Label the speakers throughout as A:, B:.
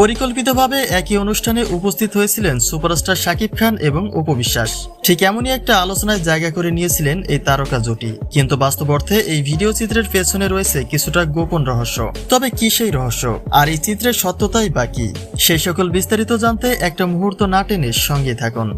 A: পরিকল্পিতভাবে একই অনুষ্ঠানে উপস্থিত হয়েছিলেন সুপারস্টার শাকিব খান এবং উপবিশ্বাস ঠিক এমনই একটা আলোচনায় জায়গা করে নিয়েছিলেন এই তারকা জুটি। কিন্তু বাস্তব অর্থে এই ভিডিও চিত্রের পেছনে রয়েছে কিছুটা গোপন রহস্য। তবে কি সেই রহস্য? আর এই চিত্রের সত্যতাই বাকি সেই সকল বিস্তারিত জানতে একটা মুহূর্ত না টেনে সঙ্গে থাকুন।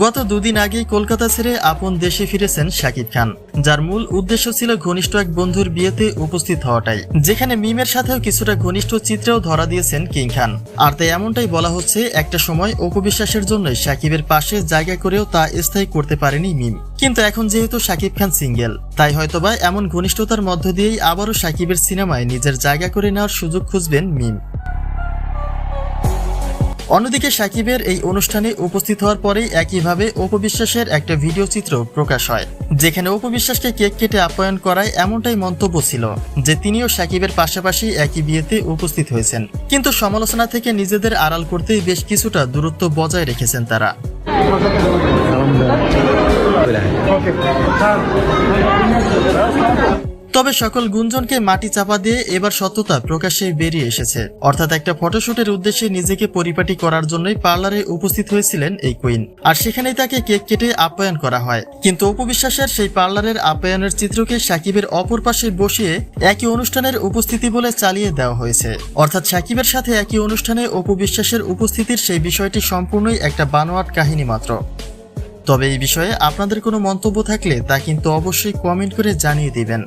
A: গত দুদিন আগেই কলকাতা ছেড়ে আপন দেশে ফিরেছেন শাকিব খান, যার মূল উদ্দেশ্য ছিল ঘনিষ্ঠ এক বন্ধুর বিয়েতে উপস্থিত হওয়াটাই, যেখানে মিমের সাথেও কিছুটা ঘনিষ্ঠ চিত্রেও ধরা দিয়েছেন কিং খান। আর তাই এমনটাই বলা হচ্ছে, একটা সময় অপবিশ্বাসের জন্য সাকিবের পাশে জায়গা করেও তা স্থায়ী করতে পারেনি মিম। কিন্তু এখন যেহেতু শাকিব খান সিঙ্গেল, তাই হয়তোবা এমন ঘনিষ্ঠতার মধ্য দিয়েই আবারও সাকিবের সিনেমায় নিজের জায়গা করে নেওয়ার সুযোগ খুঁজবেন মিম। অন্যদিকে সাকিবের এই অনুষ্ঠানে উপস্থিত হওয়ার পরেই একইভাবে অপবিশ্বাসের একটা ভিডিও চিত্র প্রকাশ হয় যেখানে অপবিশ্বাসকে কেক কেটে আপ্যায়ন করায় এমনটাই মন্তব্য ছিল যে তিনিও সাকিবের পাশাপাশি একই বিয়েতে উপস্থিত হয়েছেন। কিন্তু সমালোচনা থেকে নিজেদের আড়াল করতেই বেশ কিছুটা দূরত্ব বজায় রেখেছেন তারা। তবে সকল গুঞ্জনকে মাটি চাপা দিয়ে এবার সত্যতা প্রকাশ্যে বেরিয়ে এসেছে। অর্থাৎ একটা ফটোশুটের উদ্দেশ্যে নিজেকে পরিপাটি করার জন্যই পার্লারে উপস্থিত হয়েছিলেন এই কুইন আর সেখানেই তাকে কেক কেটে আপ্যায়ন করা হয়। কিন্তু উপবিশ্বাসের সেই পার্লারের আপ্যায়নের চিত্রকে সাকিবের অপর পাশে বসিয়ে একই অনুষ্ঠানের উপস্থিতি বলে চালিয়ে দেওয়া হয়েছে। অর্থাৎ সাকিবের সাথে একই অনুষ্ঠানে অপবিশ্বাসের উপস্থিতির সেই বিষয়টি সম্পূর্ণই একটা বানোয়াট কাহিনী মাত্র। তবে এই বিষয়ে আপনাদের কোনো মন্তব্য থাকলে তা কিন্তু অবশ্যই কমেন্ট করে জানিয়ে দিবেন।